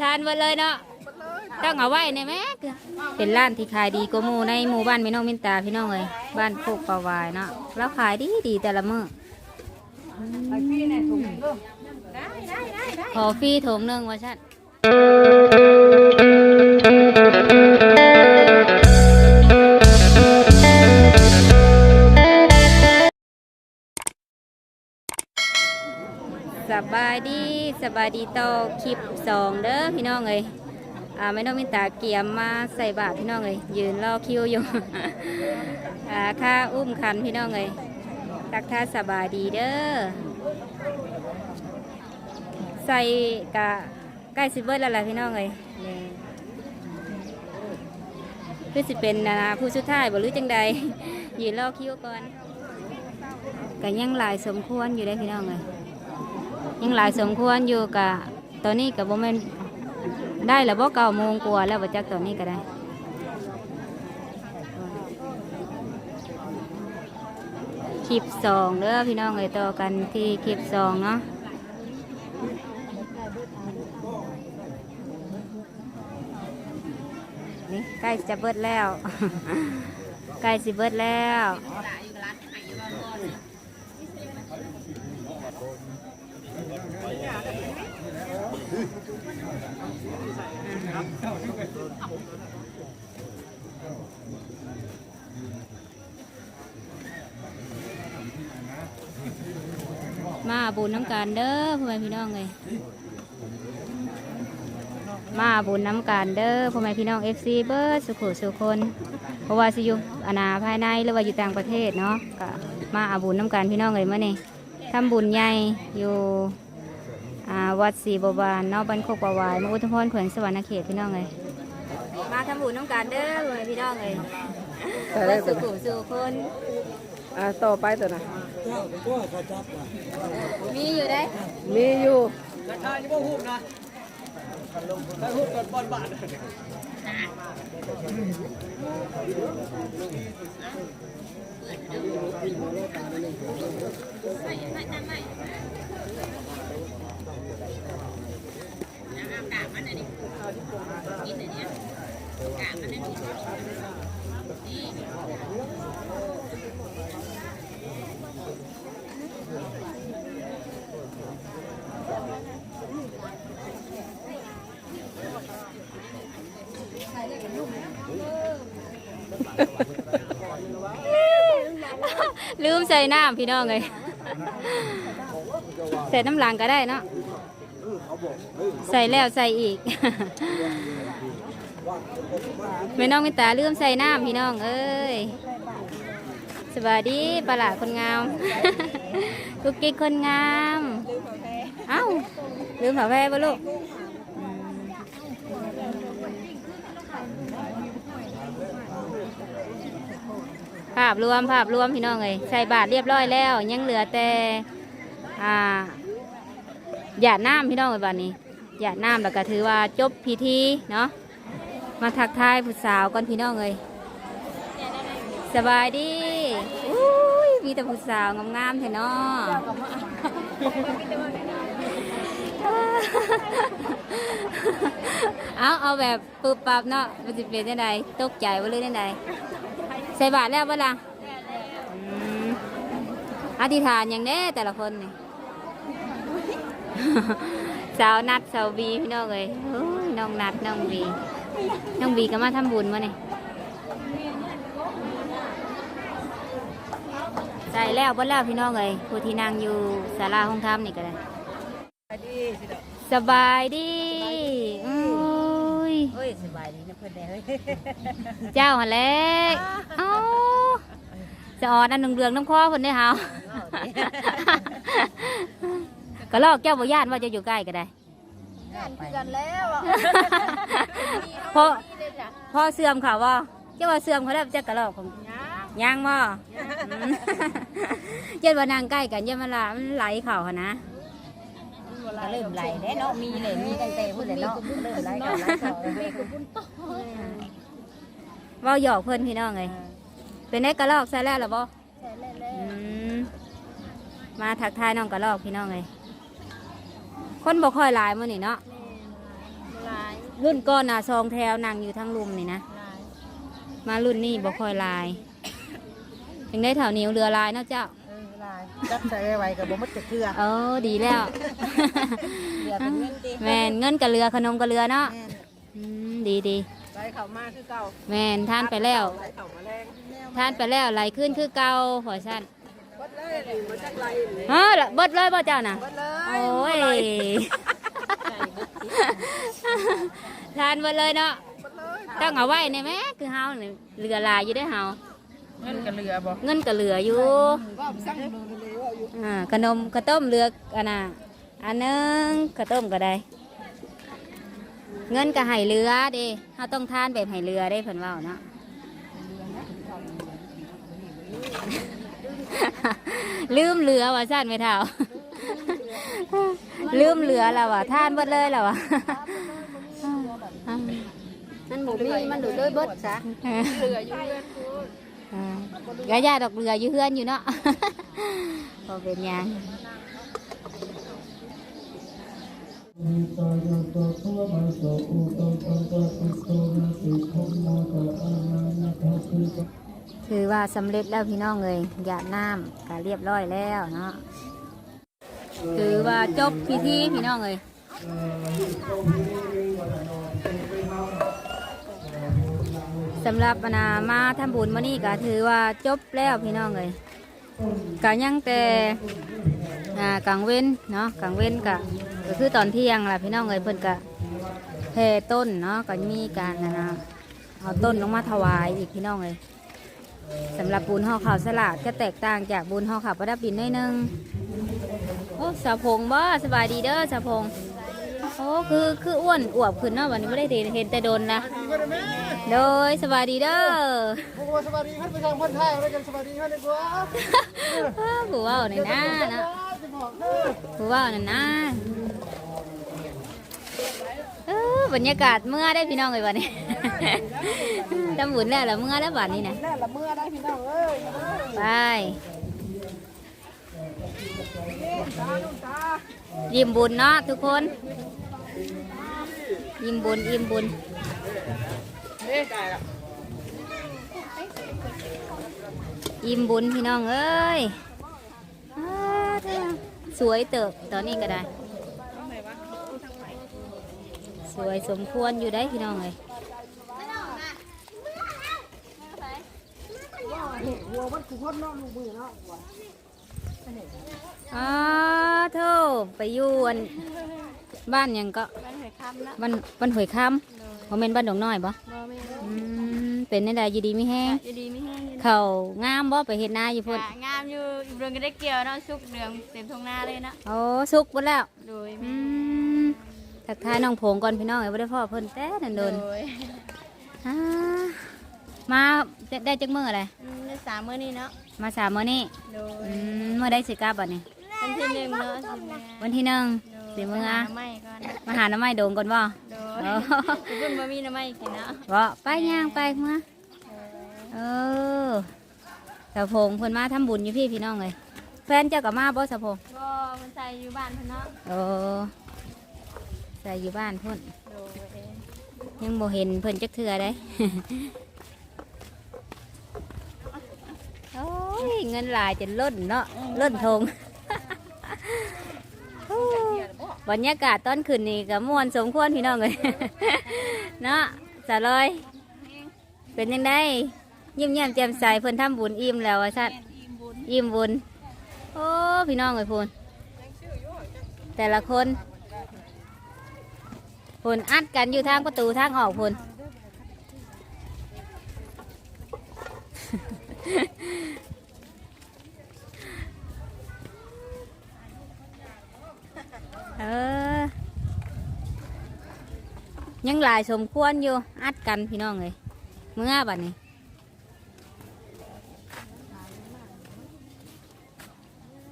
ทานหมดเลยเนาะต้องเอาไว้ในแม็กเป็นร้านที่ขายดีกว่าหมู่ในหมู่บ้านพี่น้องมินตาพี่น้องเลยบ้านโคกปลาวายเนาะแล้วขายดีดีแต่ละมื้อขอฟรีถุงหนึ่งว่าชัน สบายดีสบายดีต่อคลิปสองเด้อพี่น้องเลยอ่าไม่ต้องมินตาเกียมมาใส่บาตรพี่น้องเลยยืนรอคิวอยู่ อ่าค่าอุ้มคันพี่น้องเลยตักท่าสบายดีเด้อใส่กะใกล้สิเบิดแล้วล่ะพี่น้องเลยนี่คือสิเป็นนานาผู้สุดท้ายบ่หรือจังใดยืนรอคิวก่อนก็ยังหลายสมควรอยู่ได้พี่น้องเลย ยังหลายสมควรอยู่กะตอนนี้กับโมเมนได้แล้วบ่เก้าโมงกว่าแล้วบ่จักตอนนี้ก็ได้คลิปสองเด้อพี่น้องเอ้ยต่อกันที่คลิปสองเนาะนี่ใกล้จะเบิดแล้ว ใกล้สิเบิดแล้ว มาบุญน้ำกันเด้อพ่อแม่พี่น้องเลยมาบุญน้ำกันเด้อพ่อแม่พี่น้องเอฟซีเบิร์ดสุขุสุคนเพราะว่าสิอยู่อนาภายในหรือว่าอยู่ต่างประเทศเนาะก็มาอาบุญน้ำกันพี่น้องเลยเมื่อนี่ทำบุญใหญ่อยู่ วัดศรีบวรเนาะบ้านโคกประวายมอุทุมพรแขวงสวรรณเขตพี่น้องเลยมาทำบุญน้ำกันเด้อพ่อแม่พี่น้องเลยแต่ได้เบิดตัสุวขุสุคนอ่าต่อไปตัวนะมีอยู่ได้มีอยู่ลืม ลืมใส่น้ำพี่น้องเลย ใส่น้ำหลังก็ได้เนาะ ใส่แล้วใส่อีก แม่น้องมิตาลืมใส่น้ำพี่น้อง เอ้ย สวัสดีปลาลาคนงามกุ๊กกิ๊กคนงาม เอ้า ลืมผาแพรบ่ลูกภาพรวมภาพรวมพี่น้องเอ้ยใส่บาทเรียบร้อยแล้ว ยังเหลือแต่อ่าหยาดน้ำพี่น้องเอ้ยบัดนี้ หยาดน้ำแล้วก็ถือว่าจบพิธีเนาะมาทักทายผู้สาวก่อนพี่น้องเลยสบายดีอุ้ยมีแต่ผู้สาวงามๆแท้เนาะเอาเอาแบบปุบปับเนาะมันจะเป็นยังไงตกใจว่าเลยยังไงใส่บาทแล้วเวลาอืมอธิษฐานอย่างแน่แต่ละคนนี่ สาวนัดสาวบีพี่น้องเลยโอ้ยน้องนัดน้องบีน้องบีก็มาทำบุญมาเนี่ยใส่แล้วบ่แล้วพี่น้องเลยผู้ที่นั่งอยู่ศาลาห้องธรรมนี่ก็ได้สบายดีอุ้ยเฮ้ยสบายดีนะเพื่อนเด้เฮ้ยเจ้าหันแหล้วเอ้าจะออดอันหนึ่งเรืองน้ำคอคนได้อเฮา ก็ลอกเจ้าบ่ย่านว่าจะอยู่ใกล้ก็ได้งานคือกันแล้วอะเพราะ พอเสื่อมเขาว่าเจ้าว่าเสื่อมเขาแล้วจะกระลอกของยางบ่อืมเย็นว่านางใกล้กันเย็นมาละมันไหลเข่าหั้นนะก็เริ่มไหลแล้วเนาะมีเลยมีตั้งแต่พุ่นเลยเนาะเริ่มไหลกันไหลต่อเลยเว่าหยอกเพื่อนพี่น้องเลยเป็นได้กระลอกใส่แล้วหรอบ่ใช่แล้ว อืมมาทักทายน้องกระลอกพี่น้องเลย คนบ่ค่อยหลายมื้อนี่เนาะรุ่นก่อนน่ะซองแถวนั่งอยู่ทางลุมนี่นะลายมารุ่นนี้บ่ค่อยลายยังได้แถวนี้เรือลายเนาะเจ้าเออลายจับใส่ไว้กับบ่มัดจะเกลือเออดีแล้วเกลือเป็นเงินติแมนเงินกับเรือขนมกับเรือเนาะแม่นอืมดีดีไหลเข้ามาคือเก่าแมนท่านไปแล้วไหลเข้ามาแรง ท่านไปแล้วไหลขึ้นคือเก่าหัวสั้น วัดเลยนี่มาจากไหลนี่เออเบิดเลยบ่เจ้าน่ะวัดเลยโอ้ยทานหมดเลยเนาะวัดเลยต้องเอาไว้ในแม่คือเฮานี่เรือลายอยู่ได้อเฮา เงินกับเรือบ่เงินก็เหลืออยู่ ว่าสั่งโดนเลยว่าอยู่อ่าขนมข้าวต้มเหลืออันน่ะอันหนึงข้าวต้มก็ได้ เงินก็ให้เหลือเด้เฮาต้องทานแบบให้เหลือได้เพิ่นเว้าเนาะ ลืมเหลือว่าสั่นไม่เท่า ลืมเหลือแล้วว่ะทานหมดเลยแล้วว่ะมันบ่มีมันดูด้วยเบิดซะเรืออยู่เรือนกูอ่ายาญาดอกเรืออยู่เฮือนอยู่เนาะพอเป็นหยัง ถือว่าสำเร็จแล้วพี่น้องเลยหยาดน้ำก็เรียบร้อยแล้วเนาะถือว่าจบพิธีพี่น้องเลยสำหรับนามาทำบุญมานี่ก็ถือว่าจบแล้วพี่น้องเลยก็ยังแต่กลางเว้นเนาะกลางเว้นก็คือตอนเที่ยงแหละพี่น้องเลยเพิ่นก็แผ่ต้นเนาะก็มีการนะนะเอาต้นลงมาถวายอีกพี่น้องเลย สำหรับบุญห่อข้าวสลากจะแตกต่างจากบุญห่อข้าวประดับดินหน้อยหนึงโอ้สาวพงบ่สบายดีเด้อสาวพงโอ้คือคืออ้วนอวบขึ้นเนาะวันนี้ไม่ได้เห็นแต่โดนนะโดยสบายดีเด้อโอ้สวัสดีครับไปทางพันท้ายอะไรกันสวัสดีครับในตัวอ้าวผู้เว่าหน่อยนะเนาะจะบอกเด้อผู้เว่าหน่อยนะ เออบรรยากาศเมื่อได้พี่น้องเลยวันนี้ ทำบุญแล้วเหรอเมื่อแล้ววันนี้นะแน่ละเมื่อได้พี่น้องเอ้ยไปยิ้มบุญเนาะทุกคน ยิ้มบุญยิ้มบุญยิ้มบุญพี่น้องเอ้ยสวยเติบตอนนี้ก็ได้ ส วยสมควรอยู่ได้พี่น้องเลยหัวมันคือคนนอกลูกมือเนาะอ๋อโธ่ไปอยู่อันบ้านหยังก็มันหอยคำละบ้านบ้านหวยคำบ่แม่นบ้านดงน้อยบ่บ่แม่นอืมเป็นในใดอยู่ดีไม่แห้งอยู่ดีไม่แห้งอยู่เขางามบ่ไปเห็นนาอยู่พุ่น ค่ะงามอยู่อีกเรืองก็ได้เกี่ยวเนาะชุกเรืองเต็มทงหน้าเลยเนาะโอ้สุกหมดแล้ว โดยอืม ทักทายน้องผงก่อนพี่น้องเอ้ยบ่ได้พ่อเพิ่นแต่นันโดนโดยอ่ามาได้ได้จักมื้ออะไรอืมได้สามมื้อนี้เนาะมาสามมื้อนี้โดยอืมมื้อได้สิกลับบัดนี้วันที่หนึ่งเนาะสิบเมื่อวันที่หนึ่งโดยสิมื้อหาอะน้ำไม้ก่อนมาหาน้ำไม้โดงก่อนบ่โดยโอ้เพิ่นบ่มีน้ำไม้กินเนาะบ่ไปย่างไปมาเออสาวพงเพิ่นมาทำบุญอยู่พี่พี่น้องเลยแฟนเจ้าก็มาบ่สาวพงก็มันใส่อยู่บ้านเพิ่นเนาะโอ้ ใส่อยู่บ้านพุ่นโดยยังบ่เห็นเพิ่นจักเทื่อได้ โอ้ยเงินหลายจะล้นเนาะล้นทงโอ้บรรยากาศตอนคืนนี้ก็ม่วนสมควรพี่น้องเลยเนาะสาลอย เป็นยังไงยิ้มแย้มแจ่มใสเพิ่นทำบุญอิ่มแล้วว่าชัดอิ่มบุญ โอ้ พี่น้องเลยพูนแต่ละคน พูนอัดกันอยู่ทางประตูทางออกพูนเออ ยังหลายสมควรอยู่ อัดกันพี่น้องเลยเมื่อบัดนี้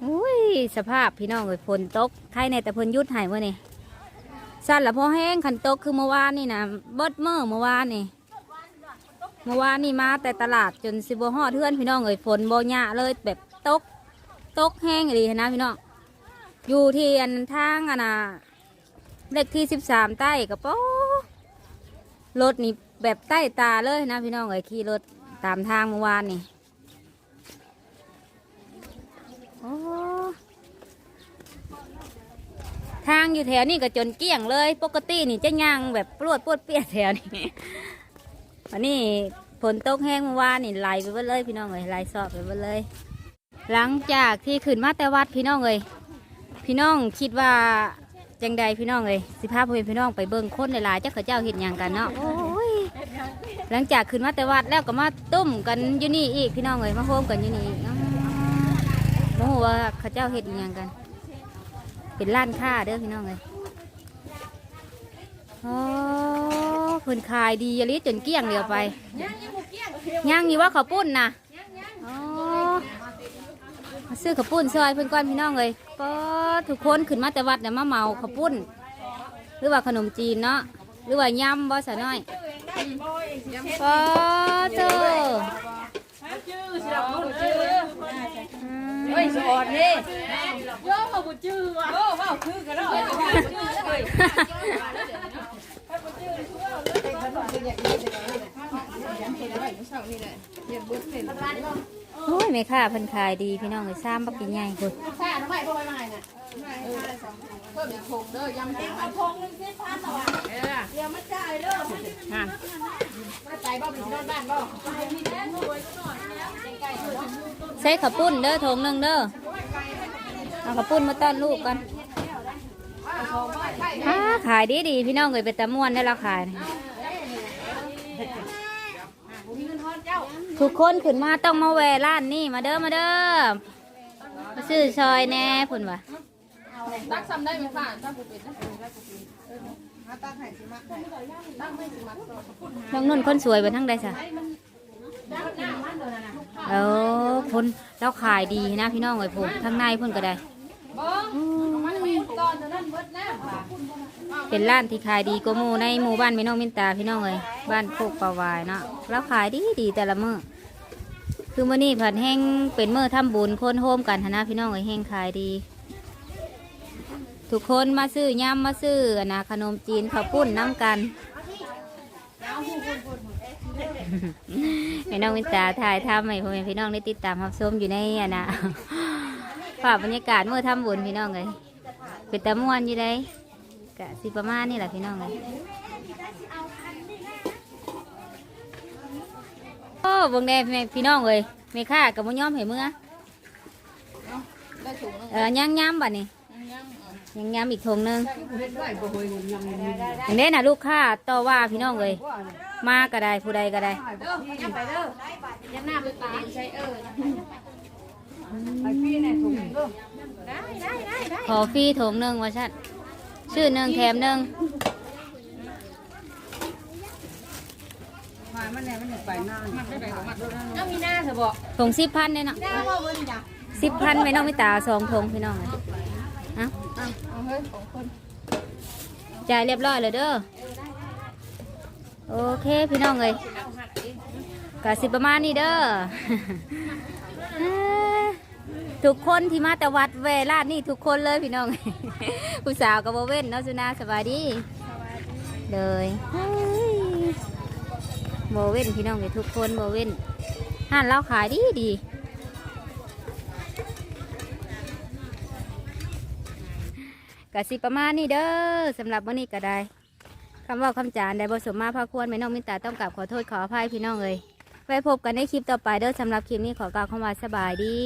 อุ้ย สภาพพี่น้องเลยฝนตกใครในแต่พนยุดหายเมื่อนี่ สั้นละพอแห้งขันตกคือเมื่อวานนี่นะเบิดเมื่อเมื่อวานนี่เมื่อวานนี่มาแต่ตลาดจนสิบหอดเทือนพี่น้องเลยฝนโบหยะเลยแบบตกตกแห้งเลยนะพี่น้องอยู่ที่อันทางอันน่ะเลขที่สิบสามใต้กับโป๊รถนี่แบบใต้ตาเลยนะพี่น้องเอยขี่รถตามทางเมื่อวานนี่ ทางอยู่แถวนี้ก็จนเกลี้ยงเลย ปกตินี่จะย่างแบบปลวดปวดเปียกแถวนี้วันนี้ฝนตกแห้งเมื่อวานนี่ไหลไปหมดเลย พี่น้องเอ้ยไหลสอบไปหมดเลย หลังจากที่ขึ้นมาแต่วัดพี่น้องเอ้ยพี่น้องคิดว่าจังใดพี่น้องเอ้ยสิพาพ่อแม่พี่น้องไปเบิ่งคนหลายๆเจ้าขาเจ้าเห็นอย่างกันเนาะหลังจากขึ้นมาแต่วัดแล้วก็มาตุ้มกันอยู่นี่อีกพี่น้องเอ้ยมาโฮมกันอยู่นี่อีกอ้โมโหว่าขาเจ้าเห็นอย่างกัน เป็นร้านค้าเด้อพี่น้องเอ้ยอ้เพิ่นขายดีอลิจนเกลี้ยงเดียวไป ย่างอยู่ว่าเขาวปุ้นนะอ๋อมาซื้อข้าวปุ้นซอยเพื่อนก้อนพี่น้องเลยก็ทุกคนขึ้นมาแต่วัดเนี่ยมาเมาข้าวปุ้น หรือว่าขนมจีนเนาะ หรือว่ายำบ่สะน้อยก็เจอเฮ้ยสอดนี่ โอ้ยไม่ค่าเพันขายดีพี่น้องเลยซ้ำบักกินใหญ่คุณแค่น้ำใหม่อไปมาน่ะเพิ่มอีกพงเด้อยำแห้งเองนึงสิพันต่อเดี๋ยวมาจ่ายเด้อนั่นมาจ่ายบ่เป็นที่นอนบ้านบ่ใส่ข้าวปุ้นเด้อถงหนึ่งเด้อ เอาข้าวปุ้นมาต้อนลูกกันขายดีดีพี่น้องเลยเป็นตะม่วนได้ราคาย ทุกคนขึ้นมาต้องมาแวร้านนี่มาเด้อมาเด้อมาซื้อซอยแน่ผุนวะตักซ้ำได้ไหมค่ะตักบุเป็นนะมาตักให้สิมาตักไม่สิมาน้องนุ่นคนสวยไปทั้งใดสะเออพุ่นแล้วขายดีนะพี่น้องเลยพุ่นทั้งในพุ่นก็ได้ เป็นร้านที่ขายดีกว่าหมู่ในหมู่บ้านแม่น้องมินตาพี่น้องเลยบ้านโคกปาวายเนาะแล้วขายดีดีแต่ละมื้อคือมื้อนี้ผัดแห้งเป็นมื้อทำบุญคนโฮมกันนะพี่น้องเลยแห้งขายดี ทุกคนมาซื้อยำมาซื้อนะขนมจีนข้าวปุ้นน้ำกันแม่น้องมินตาถ่ายทำให้พ่อแม่พี่น้องได้ติดตามรับชมอยู่ในอันนะ ภาพบรรยากาศเมื่อทำบุญพี่น้องเลยเป็นตะม่วนอยู่ได้กะสิประมาณนี่แหละพี่น้องเลยโอ้วงแดงพี่น้องเลยไม่ค่ากับมุย้อมให้เมื่อได้ถุงนึงเออย่างย้ำบัดนี้ย่างย้ำอีกทงนึงเฮ็ดได้บ่เฮยยำอย่างนี้นะลูกค้าต่อว่าพี่น้องเลยมาก็ได้ผู้ใดก็ได้เด้อยำ ไปเด้อยันหน้าไปตาใช่เออไปพี่เนี่ยถุงเด้อได้ได้ได้ได้ขอฟรีถงหนึ่งว่าชัดชื่อหนึ่งแถมหนึ่งมามันเนี่ยมันไปหน้ามันไปของมันเอามีหน้าเถอะบอกถงสิบพันเลยเนาะได้ว่าเบิ่นจ้ะสิบพันไม่น้องไม่ตาสองถงพี่น้องเลยเอ้าเอาเฮ้ยของคนจ่ายเรียบร้อยเลยเด้อโอเคพี่น้องเลยกะสิประมาณนี้เด้อเอ้อ ทุกคนที่มาแต่วัดเวลาดนี่ทุกคนเลยพี่น้อง ผู้สาวกับโบเว่นเนาะสุนาสบายดีเลยเฮ้ยโบเว่นพี่น้องเลยทุกคนโบเว่นห้านเราขายดีดีกะสิประมาณนี้เด้อสำหรับวันนี้ก็ได้คำเว่าคำจานได้บสมมาพาควรแม่น้องมินตาต้องกลับขอโทษขออภัยพี่น้องเลยไว้พบกันในคลิปต่อไปเด้อสำหรับคลิปนี้ขอกล่าวคำว่าสบายดี